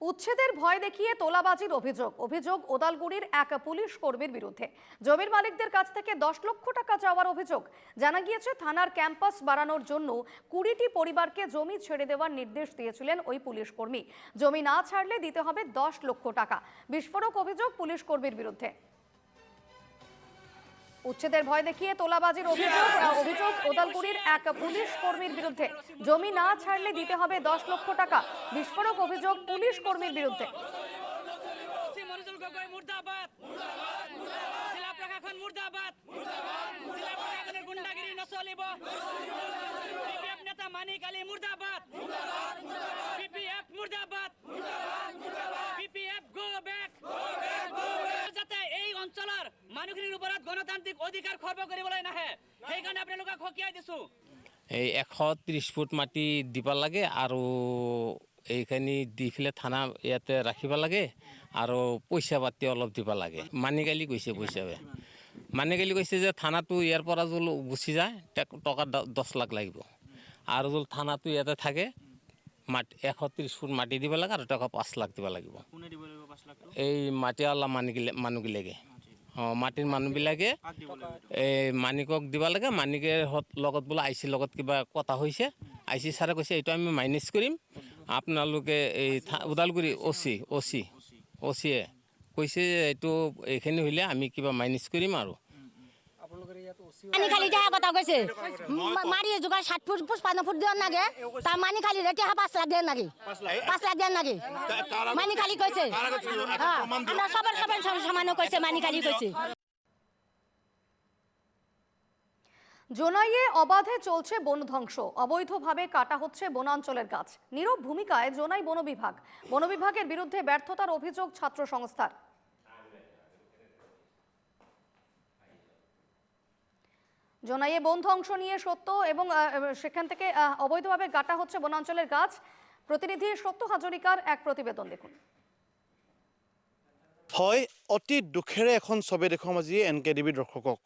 উচ্ছেদের ভয় দেখিয়ে তোলাবাজির অভিযোগ। অভিযোগ ওদালগুড়ির এক পুলিশ কর্মীর বিরুদ্ধে। জমির মালিকদের কাছ থেকে দশ লক্ষ টাকা চাওয়ার অভিযোগ। জানা গিয়েছে, থানার ক্যাম্পাস বাড়ানোর জন্য কুড়িটি পরিবারকে জমি ছেড়ে দেওয়ার নির্দেশ দিয়েছিলেন ওই পুলিশ কর্মী। জমি না ছাড়লে দিতে হবে দশ লক্ষ টাকা। বিস্ফোরক অভিযোগ পুলিশ কর্মীর বিরুদ্ধে। উচ্ছেদের ভয় দেখিয়ে তোলাবাজির অভিযোগ অভিযোগ ওদালগুড়ির এক পুলিশ কর্মীর বিরুদ্ধে জমি না ছাড়লে দিতে হবে দশ লক্ষ টাকা বিস্ফোরক অভিযোগ পুলিশ কর্মীর বিরুদ্ধে গগৈ ওপৰত গণতান্ত্ৰিক অধিকাৰ খৰ্ব কৰিবলৈ নাহে। সেইকাৰণে আপোনালোকক সকীয়াই দিছোঁ। এই এশ ত্ৰিছ ফুট মাটি দিব লাগে আৰু এইখিনি দি পেলাই থানা ইয়াতে ৰাখিব লাগে আৰু পইচা পাতি অলপ দিব লাগে। মানিকালি কৈছে পইচা। মানিকালি কৈছে যে থানাটো ইয়াৰ পৰা যদি গুচি যায় টকা দহ লাখ লাগিব। আৰু যদি থানাটো ইয়াতে থাকে মাটি এশ ত্ৰিছ ফুট মাটি দিব লাগে আৰু টকা পাঁচ লাখ দিব লাগিব। এই মাটিৱালা মানুহগিলা মানুহবিলাকে অঁ, মাটিৰ মানুহবিলাকে এই মানিকক দিব লাগে, মানিকে লগত বোলে আই চিৰ লগত কিবা কথা হৈছে। আই চি ছাৰে কৈছে, এইটো আমি মাইনাছ কৰিম। আপোনালোকে এই ওদালগুৰি অ' চি অ' চি অ' চিয়ে কৈছে এইটো এইখিনি হ'লে আমি কিবা মাইনাছ কৰিম আৰু। মানি খালি কথা কৈছে। মাৰি যোগাৰ ষাঠ ফুট পঁচপন্ন ফুট দিয়াৰ নাগে। তাৰ মানি খালি পাঁচ লাখ নাগে। পাঁচ লাখ। মানি খালি কৈছে। আমাৰ সবৰ সবৰ সমানো কৈছে মানি খালি কৈছে। জোনাইয়ে অবাধে চলছে বন ধ্বংস। অবৈধভাবে কাটা হচ্ছে বনাঞ্চলের গাছ। নীরব ভূমিকায় জোনাই বন বিভাগ। বন বিভাগের বিরুদ্ধে ব্যর্থতার অভিযোগ ছাত্র সংস্থার। জোনাইয়ে বন ধ্বংস নিয়ে সত্য এবং সেখান থেকে অবৈধভাবে কাটা হচ্ছে বনাঞ্চলের গাছ। প্রতিনিধি সত্য হাজরিকার এক প্রতিবেদন দেখুন। হয় অতি দুখেৰে এখন ছবি দেখুৱাম আজি এন কে ডিবিৰ দৰ্শকক।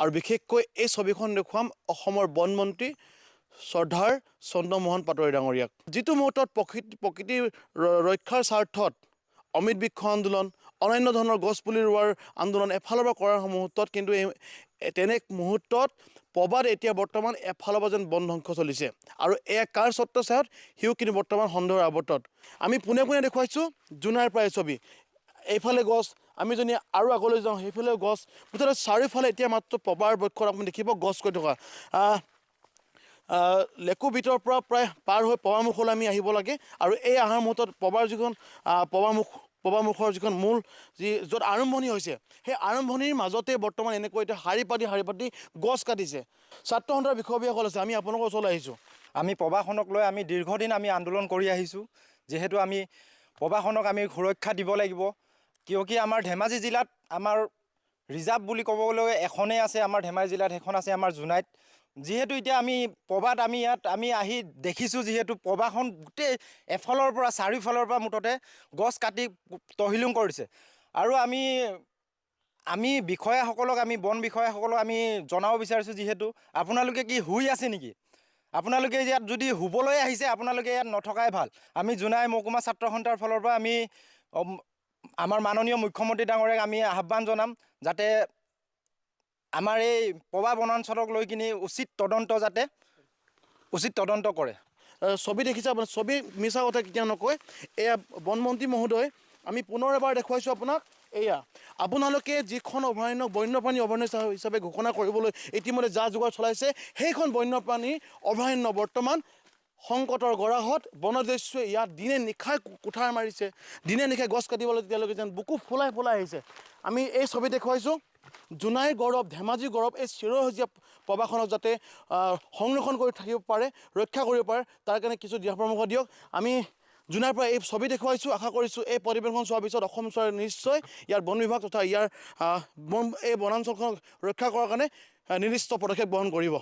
আৰু বিশেষকৈ এই ছবিখন দেখুৱাম অসমৰ বন মন্ত্ৰী শ্ৰদ্ধাৰ চন্দ্ৰমোহন পাটোৱাৰী ডাঙৰীয়াক। যিটো মুহূৰ্তত প্ৰকৃতি প্ৰকৃতিৰ ৰ- ৰক্ষাৰ স্বাৰ্থত অমৃত বৃক্ষ আন্দোলন অন্যান্য ধৰণৰ গছপুলি ৰোৱাৰ আন্দোলন এফালৰ পৰা কৰাৰ মুহূৰ্তত কিন্তু এই তেনে মুহূৰ্তত প্ৰবাদ এতিয়া বৰ্তমান এফালৰ পৰা যেন বন ধ্বংস চলিছে। আৰু এয়া কাৰ ছত্ৰছায়াত সিও কিন্তু বৰ্তমান সন্দেহৰ আৱৰ্তত। আমি পোনে পোনে দেখুৱাইছোঁ জোনাৰ প্ৰায় ছবি। এইফালে গছ, আমি যদি আৰু আগলৈ যাওঁ, সেইফালেও গছ। মুঠতে চাৰিওফালে এতিয়া মাত্ৰ পবাৰ বক্ষত আপুনি দেখিব গছ কৈ থকা। লেকু বিটৰ পৰা প্ৰায় পাৰ হৈ পবামুখলৈ আমি আহিব লাগে। আৰু এই অহাৰ মুহূৰ্তত পবাৰ যিখন পবামুখ পবামুখৰ যিখন মূল যি য'ত আৰম্ভণি হৈছে সেই আৰম্ভণিৰ মাজতে বৰ্তমান এনেকৈ এতিয়া শাৰী পাতি শাৰী পাতি গছ কাটিছে। ছাত্ৰ সন্থাৰ বিষয়ববীয়াসকল আছে আমি আপোনালোকৰ ওচৰলৈ আহিছোঁ। আমি প্ৰবাসনক লৈ আমি দীৰ্ঘদিন আমি আন্দোলন কৰি আহিছোঁ যিহেতু আমি প্ৰবাসনক আমি সুৰক্ষা দিব লাগিব। কিয় কি আমাৰ ধেমাজি জিলাত আমাৰ ৰিজাৰ্ভ বুলি ক'বলৈ এখনেই আছে আমাৰ ধেমাজি জিলাত সেইখন আছে আমাৰ জোনাইত যিহেতু এতিয়া আমি প্ৰবাদ আমি ইয়াত আমি আহি দেখিছোঁ যিহেতু প্ৰবাসন গোটেই এফালৰ পৰা চাৰিওফালৰ পৰা মুঠতে গছ কাটি তহিলুং কৰিছে। আৰু আমি আমি বিষয়াসকলক আমি বন বিষয়াসকলক আমি জনাব বিচাৰিছোঁ যিহেতু। আপোনালোকে কি শুই আছে নেকি? আপোনালোকে ইয়াত যদি শুবলৈ আহিছে আপোনালোকে ইয়াত নথকাই ভাল। আমি জোনাই মহকুমা ছাত্ৰ সন্থাৰ ফালৰ পৰা আমি আমাৰ মাননীয় মুখ্যমন্ত্ৰী ডাঙৰীয়াক আমি আহ্বান জনাম যাতে আমাৰ এই প্ৰভা বনাঞ্চলক লৈ কিনি উচিত তদন্ত যাতে, উচিত তদন্ত কৰে। ছবি দেখিছে আপোনাৰ ছবি মিছা কথা কেতিয়াও নকয়। এয়া বনমন্ত্ৰী মহোদয়, আমি পুনৰ এবাৰ দেখুৱাইছোঁ আপোনাক। এয়া, আপোনালোকে যিখন অভয়াৰণ্য বন্যপ্ৰাণী অভয়াৰণ্য হিচা- হিচাপে ঘোষণা কৰিবলৈ ইতিমধ্যে যা যোগাৰ চলাইছে, সেইখন বন্যপ্ৰাণী অভয়াৰণ্য বৰ্তমান সংকটৰ গৰাহত, বনদস্যুৱে ইয়াত দিনে নিশাই কুঠাৰ মাৰিছে। দিনে নিশাই গছ কাটিবলৈ তেওঁলোকে যেন বুকু ফুলাই ফুলাই আহিছে। আমি এই ছবি দেখুৱাইছোঁ। জোনাইৰ গৌৰৱ ধেমাজিৰ গৌৰৱ এই চিৰসেউজীয়া প্ৰবাসনক যাতে সংৰক্ষণ কৰি থাকিব পাৰে ৰক্ষা কৰিব পাৰে তাৰ কাৰণে কিছু দিহা পৰামৰ্শ দিয়ক। আমি জোনাইৰ পৰা এই ছবি দেখুৱাইছোঁ আশা কৰিছোঁ এই পৰিৱেশন চোৱাৰ পিছত অসম চৰকাৰে নিশ্চয় ইয়াৰ বন বিভাগ তথা ইয়াৰ এই বনাঞ্চলখনক ৰক্ষা কৰাৰ কাৰণে নিৰ্দিষ্ট পদক্ষেপ গ্ৰহণ কৰিব।